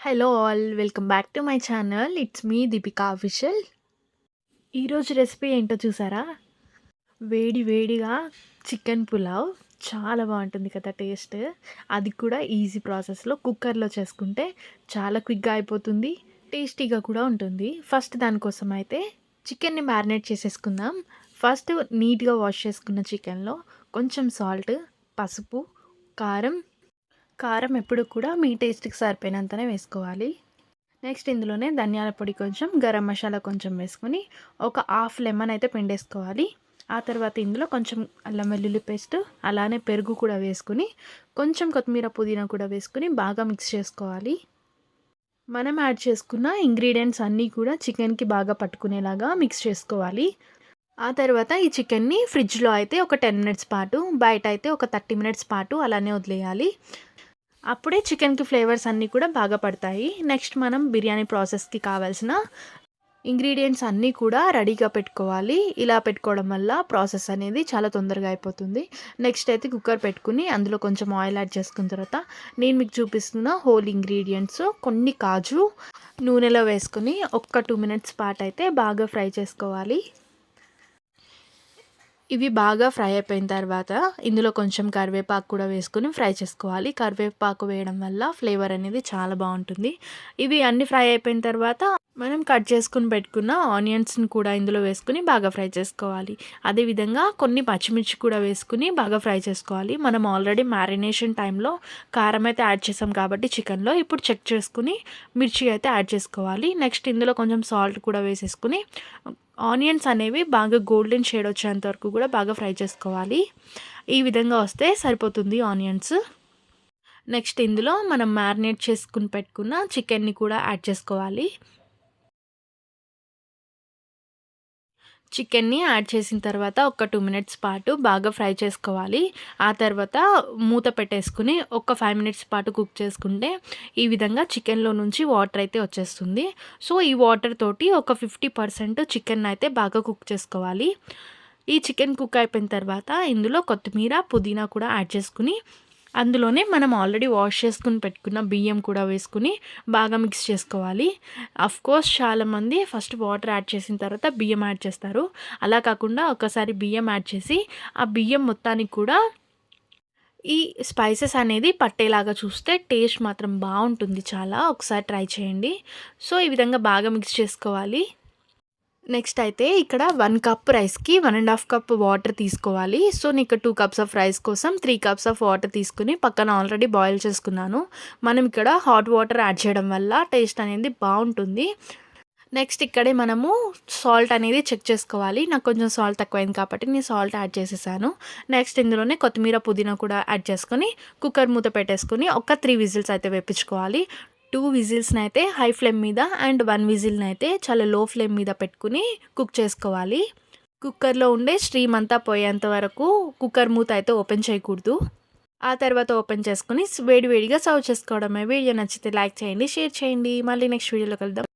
Hello all welcome back to my channel it's me Deepika official ఈరోజు recipe ఏంటో చూసారా? వేడి వేడిగా చికెన్ పులావ్. చాలా బాగుంటుంది కదా టేస్ట్ అది కూడా ఈజీ ప్రాసెస్లో కుక్కర్లో చేసుకుంటే చాలా క్విక్గా అయిపోతుంది టేస్టీగా కూడా ఉంటుంది. ఫస్ట్ దానికోసం అయితే చికెన్ని మ్యారినేట్ చేసేసుకుందాం. ఫస్ట్ నీట్గా వాష్ చేసుకున్న చికెన్లో కొంచెం సాల్ట్ పసుపు కారం కారం ఎప్పుడు కూడా మీ టేస్ట్కి సరిపోయినంతనే వేసుకోవాలి. నెక్స్ట్ ఇందులోనే ధనియాల పొడి కొంచెం గరం మసాలా కొంచెం వేసుకొని ఒక హాఫ్ లెమన్ అయితే పిండేసుకోవాలి. ఆ తర్వాత ఇందులో కొంచెం అల్లం వెల్లుల్లి పేస్ట్ అలానే పెరుగు కూడా వేసుకుని కొంచెం కొత్తిమీర పుదీనా కూడా వేసుకుని బాగా మిక్స్ చేసుకోవాలి. మనం యాడ్ చేసుకున్న ఇంగ్రీడియంట్స్ అన్నీ కూడా చికెన్కి బాగా పట్టుకునేలాగా మిక్స్ చేసుకోవాలి. ఆ తర్వాత ఈ చికెన్ని ఫ్రిడ్జ్లో అయితే ఒక టెన్ మినిట్స్ పాటు బయట అయితే ఒక థర్టీ మినిట్స్ పాటు అలానే వదిలేయాలి. అప్పుడే చికెన్కి ఫ్లేవర్స్ అన్నీ కూడా బాగా పడతాయి. నెక్స్ట్ మనం బిర్యానీ ప్రాసెస్కి కావాల్సిన ఇంగ్రీడియంట్స్ అన్నీ కూడా రెడీగా పెట్టుకోవాలి. ఇలా పెట్టుకోవడం వల్ల ప్రాసెస్ అనేది చాలా తొందరగా అయిపోతుంది. నెక్స్ట్ అయితే కుక్కర్ పెట్టుకుని అందులో కొంచెం ఆయిల్ యాడ్ చేసుకున్న తర్వాత నేను మీకు చూపిస్తున్న హోల్ ఇంగ్రీడియంట్స్ కొన్ని కాజు నూనెలో వేసుకుని ఒక్క టూ మినిట్స్ పాటు అయితే బాగా ఫ్రై చేసుకోవాలి. ఇవి బాగా ఫ్రై అయిపోయిన తర్వాత ఇందులో కొంచెం కరివేపాకు కూడా వేసుకుని ఫ్రై చేసుకోవాలి. కరివేపాకు వేయడం వల్ల ఫ్లేవర్ అనేది చాలా బాగుంటుంది. ఇవి అన్ని ఫ్రై అయిపోయిన తర్వాత మనం కట్ చేసుకుని పెట్టుకున్న ఆనియన్స్ని కూడా ఇందులో వేసుకుని బాగా ఫ్రై చేసుకోవాలి. అదేవిధంగా కొన్ని పచ్చిమిర్చి కూడా వేసుకుని బాగా ఫ్రై చేసుకోవాలి. మనం ఆల్రెడీ మ్యారినేషన్ టైంలో కారం అయితే యాడ్ చేసాం కాబట్టి చికెన్లో ఇప్పుడు చెక్ చేసుకుని మిర్చి అయితే యాడ్ చేసుకోవాలి. నెక్స్ట్ ఇందులో కొంచెం సాల్ట్ కూడా వేసేసుకుని ఆనియన్స్ అనేవి బాగా గోల్డెన్ షేడ్ వచ్చేంత వరకు కూడా బాగా ఫ్రై చేసుకోవాలి. ఈ విధంగా వస్తే సరిపోతుంది ఆనియన్స్. నెక్స్ట్ ఇందులో మనం మ్యారినేట్ చేసుకుని పెట్టుకున్న చికెన్ని కూడా యాడ్ చేసుకోవాలి. చికెన్ని యాడ్ చేసిన తర్వాత ఒక టూ మినిట్స్ పాటు బాగా ఫ్రై చేసుకోవాలి. ఆ తర్వాత మూత పెట్టేసుకుని ఒక ఫైవ్ మినిట్స్ పాటు కుక్ చేసుకుంటే ఈ విధంగా చికెన్లో నుంచి వాటర్ అయితే వచ్చేస్తుంది. సో ఈ వాటర్ తోటి ఒక ఫిఫ్టీ పర్సెంట్ చికెన్ అయితే బాగా కుక్ చేసుకోవాలి. ఈ చికెన్ కుక్ అయిపోయిన తర్వాత ఇందులో కొత్తిమీర పుదీనా కూడా యాడ్ చేసుకుని అందులోనే మనం ఆల్రెడీ వాష్ చేసుకుని పెట్టుకున్న బియ్యం కూడా వేసుకుని బాగా మిక్స్ చేసుకోవాలి. కోర్స్ చాలామంది ఫస్ట్ వాటర్ యాడ్ చేసిన తర్వాత బియ్యం యాడ్ చేస్తారు. అలా కాకుండా ఒకసారి బియ్యం యాడ్ చేసి ఆ బియ్యం మొత్తానికి కూడా ఈ స్పైసెస్ అనేది పట్టేలాగా చూస్తే టేస్ట్ మాత్రం బాగుంటుంది చాలా. ఒకసారి ట్రై చేయండి. సో ఈ విధంగా బాగా మిక్స్ చేసుకోవాలి. నెక్స్ట్ అయితే ఇక్కడ వన్ కప్ రైస్కి one and half cup water తీసుకోవాలి. సో నేను ఇక్కడ టూ కప్స్ ఆఫ్ రైస్ కోసం త్రీ కప్స్ ఆఫ్ వాటర్ తీసుకుని పక్కన ఆల్రెడీ బాయిల్ చేసుకున్నాను. మనం ఇక్కడ హాట్ వాటర్ యాడ్ చేయడం వల్ల టేస్ట్ అనేది బాగుంటుంది. నెక్స్ట్ ఇక్కడే మనము సాల్ట్ అనేది చెక్ చేసుకోవాలి. నాకు కొంచెం సాల్ట్ తక్కువైంది కాబట్టి నేను సాల్ట్ యాడ్ చేసేసాను. నెక్స్ట్ ఇందులోనే కొత్తిమీర పుదీనా కూడా యాడ్ చేసుకొని కుక్కర్ మూత పెట్టేసుకొని ఒక త్రీ విజిల్స్ అయితే వేపించుకోవాలి. టూ విజిల్స్ని అయితే హై ఫ్లేమ్ మీద అండ్ వన్ విజిల్ని అయితే చాలా లో ఫ్లేమ్ మీద పెట్టుకుని కుక్ చేసుకోవాలి. కుక్కర్లో ఉండే స్ట్రీమ్ అంతా పోయేంత వరకు కుక్కర్ మూత అయితే ఓపెన్ చేయకూడదు. ఆ తర్వాత ఓపెన్ చేసుకుని వేడి వేడిగా సర్వ్ చేసుకోవడమే. వీడియో నచ్చితే లైక్ చేయండి షేర్ చేయండి. మళ్ళీ నెక్స్ట్ వీడియోలో కలుద్దాం.